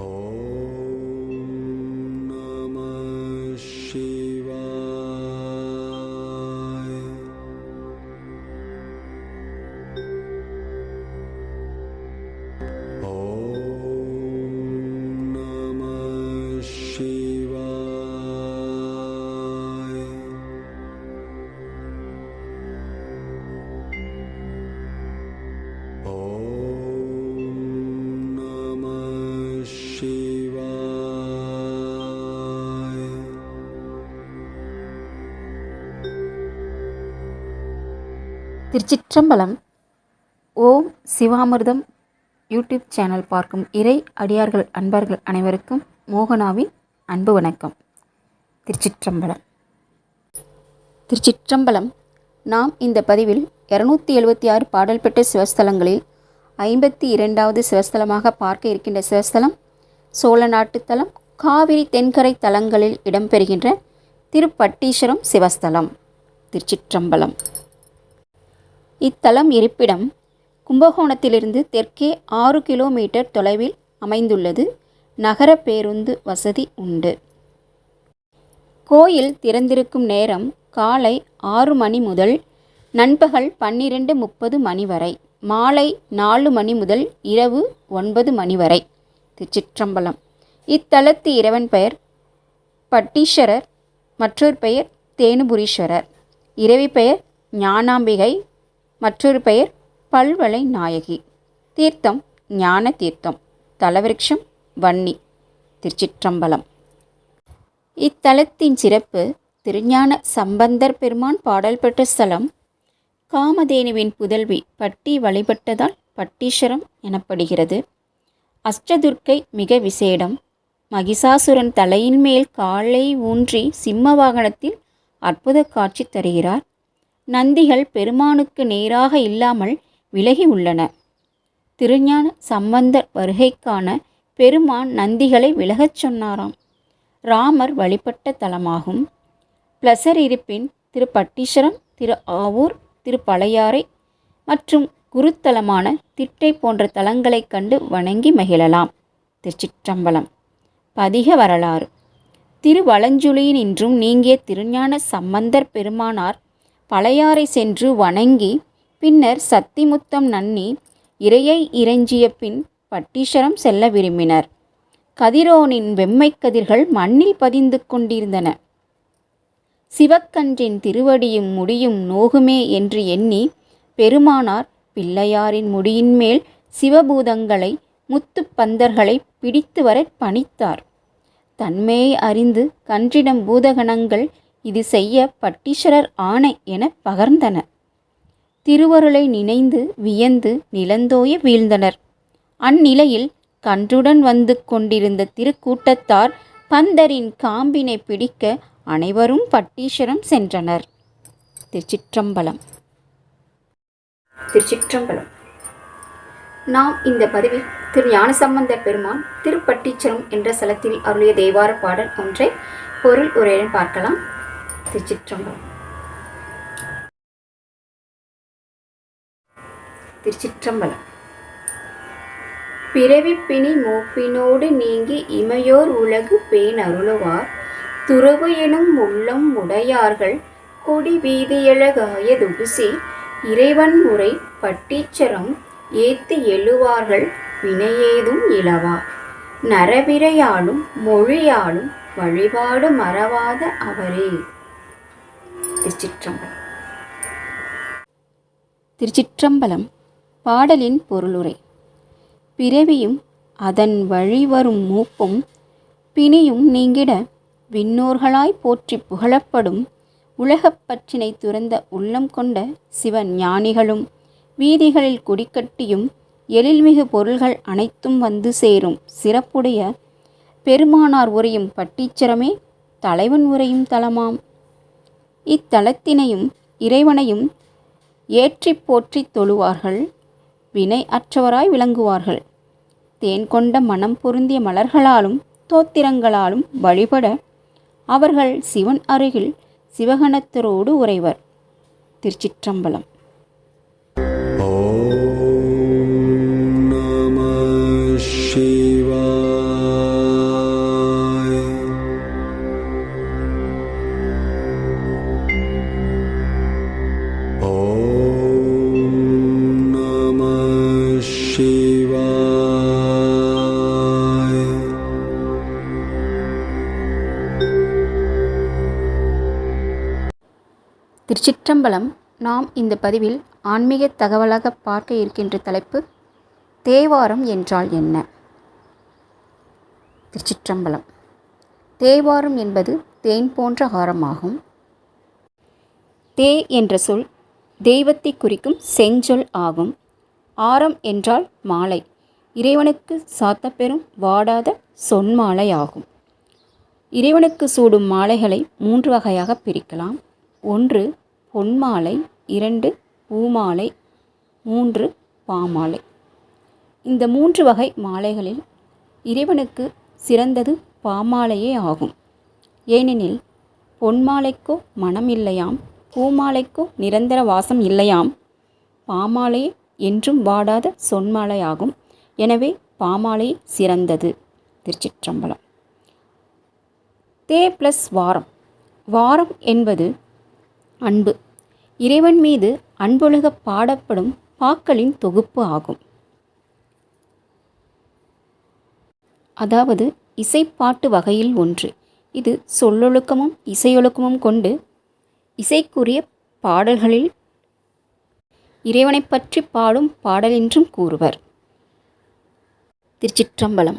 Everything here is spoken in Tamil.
Oh. திருச்சிற்றம்பலம். ஓம் சிவாமிர்தம் யூடியூப் சேனல் பார்க்கும் இறை அடியார்கள் அன்பர்கள் அனைவருக்கும் மோகனாவின் அன்பு வணக்கம். திருச்சிற்றம்பலம். திருச்சிற்றம்பலம். நாம் இந்த பதிவில் இரநூத்தி எழுபத்தி ஆறு பாடல் பெற்ற சிவஸ்தலங்களில் ஐம்பத்தி இரண்டாவது சிவஸ்தலமாக பார்க்க இருக்கின்ற சிவஸ்தலம் சோழ நாட்டு தலம் காவிரி தென்கரை தலங்களில் இடம்பெறுகின்ற திருப்பட்டீஸ்வரம் சிவஸ்தலம். திருச்சிற்றம்பலம். இத்தலம் இருப்பிடம் கும்பகோணத்திலிருந்து தெற்கே ஆறு கிலோமீட்டர் தொலைவில் அமைந்துள்ளது. நகர பேருந்து வசதி உண்டு. கோயில் திறந்திருக்கும் நேரம் காலை ஆறு மணி முதல் நண்பகல் பன்னிரண்டு முப்பது மணி வரை மாலை நாலு மணி முதல் இரவு ஒன்பது மணி வரை. திருச்சிற்றம்பலம். இத்தலத்து இறைவன் பெயர் பட்டீஸ்வரர் மற்றொரு பெயர் தேனுபுரீஸ்வரர். இறைவி பெயர் ஞானாம்பிகை மற்றொரு பெயர் பல்வளை நாயகி. தீர்த்தம் ஞான தீர்த்தம். தலவிருட்சம் வன்னி. திருச்சிற்றம்பலம். இத்தலத்தின் சிறப்பு திருஞான சம்பந்தர் பெருமான் பாடல் பெற்ற ஸ்தலம் காமதேனுவின் புதல்வி பட்டி வழிபட்டதால் பட்டீஸ்வரம் எனப்படுகிறது. அஷ்டதுர்க்கை மிக விசேடம். மகிஷாசுரன் தலையின் மேல் காலை ஊன்றி சிம்ம வாகனத்தில் அற்புத காட்சி தருகிறார். நந்திகள் பெருமானுக்கு நேராக இல்லாமல் விலகி உள்ளன. திருஞான சம்பந்தர் வருகைக்கான பெருமான் நந்திகளை விலகச் சொன்னாராம். ராமர் வழிபட்ட தலமாகும். பிளசர் இருப்பின் திரு பட்டீஸ்வரம் திரு ஆவூர் திரு பழையாறை மற்றும் குருத்தலமான திட்டை போன்ற தலங்களைக் கண்டு வணங்கி மகிழலாம். திருச்சிற்றம்பலம். பதிக வரலாறு. திருவலஞ்சுழியினின்றும் நீங்கிய திருஞான சம்பந்தர் பெருமானார் பழையாறை சென்று வணங்கி பின்னர் சத்திமுத்தம் நன்னி இரையை இறைஞ்சிய பின் பட்டீஸ்வரம் செல்ல விரும்பினர். கதிரோனின் வெம்மைக் கதிர்கள் மண்ணில் பதிந்து கொண்டிருந்தன. சிவக்கன்றின் திருவடியும் முடியும் நோகுமே என்று எண்ணி பெருமானார் பிள்ளையாரின் முடியின் மேல் சிவபூதங்களை முத்துப்பந்தர்களை பிடித்து வர பணித்தார். தன்மையை அறிந்து கன்றிடம் பூதகணங்கள் இது செய்ய பட்டீஸ்வரர் ஆணை என பகர்ந்தன திருவருளை நினைந்து வியந்து நிலந்தோய வீழ்ந்தனர். அந்நிலையில் கன்றுடன் வந்து கொண்டிருந்த திருக்கூட்டத்தார் பந்தரின் காம்பினை பிடிக்க அனைவரும் பட்டீஸ்வரம் சென்றனர். திருச்சிற்றம்பலம். திருச்சிற்றம்பலம். நாம் இந்த பதிவில் திரு ஞானசம்பந்த பெருமான் திருப்பட்டீச்சரம் என்ற ஸ்தலத்தில் அருளிய தேவார பாடல் ஒன்றை பொருள் உரையுடன் பார்க்கலாம். திருச்சிற்றம்பலம். திருச்சிற்றம்பலம். பிறவிப்பிணி மூப்பினோடு நீங்கி இமையோர் உலகு பேன் அருளுவார் துறவு எனும் உள்ளம் உடையார்கள் கொடி வீதியழகாய துகுசி இறைவன் முறை பட்டீச்சரம் ஏத்து எழுவார்கள் வினையேதும் இளவா நரவிரையாலும் மொழியாலும் வழிபாடு மறவாத அவரே. திருச்சிற்றம்பலம். திருச்சிற்றம்பலம் பாடலின் பொருளுரை. பிறவியும் அதன் வழிவரும் மூப்பும் பிணியும் நீங்கிட விண்ணோர்களாய் போற்றி புகழப்படும் உலகப் பற்றினை துறந்த உள்ளம் கொண்ட சிவன் ஞானிகளும் வீதிகளில் குடிக்கட்டியும் எழில்மிகு பொருள்கள் அனைத்தும் வந்து சேரும் சிறப்புடைய பெருமானார் உரையும் பட்டீச்சரமே தலைவன் உரையும் தலமாம். இத்தலத்தினையும் இறைவனையும் ஏற்றி போற்றி தொழுவார்கள். வினை அற்றவராய் விளங்குவார்கள். தேன் கொண்ட மனம் பொருந்திய மலர்களாலும் தோத்திரங்களாலும் வழிபட அவர்கள் சிவன் அருகில் சிவகணத்தரோடு உறைவர். திருச்சிற்றம்பலம். திருச்சிற்றம்பலம் நாம் இந்த பதிவில் ஆன்மீக தகவலாக பார்க்க இருக்கின்ற தலைப்பு தேவாரம் என்றால் என்ன? திருச்சிற்றம்பலம். தேவாரம் என்பது தேன் போன்ற ஆரமாகும். தே என்ற சொல் தெய்வத்தை குறிக்கும் செஞ்சொல் ஆகும். ஆரம் என்றால் மாலை. இறைவனுக்கு சாத்தப்பெறும் வாடாத சொன்மாலை ஆகும். இறைவனுக்கு சூடும் மாலைகளை மூன்று வகையாக பிரிக்கலாம். ஒன்று பொன்மாலை. இரண்டு பூமாலை. மூன்று பாமாலை. இந்த மூன்று வகை மாலைகளில் இறைவனுக்கு சிறந்தது பாமாலையே ஆகும். ஏனெனில் பொன்மாலைக்கோ மனம் இல்லையாம் பூமாலைக்கோ நிரந்தர வாசம் இல்லையாம். பாமாலையே என்றும் வாடாத சொன்மாலையாகும். எனவே பாமாலை சிறந்தது. திருச்சிற்றம்பலம். தே ப்ளஸ் வாரம். வாரம் என்பது அன்பு. இறைவன் மீது அன்பொழுக பாடப்படும் பாக்களின் தொகுப்பு ஆகும். அதாவது இசைப்பாட்டு வகையில் ஒன்று. இது சொல்லொழுக்கமும் இசையொழுக்கமும் கொண்டு இசைக்குரிய பாடல்களில் இறைவனைப் பற்றி பாடும் பாடல் என்றும் கூறுவர். திருச்சிற்றம்பலம்.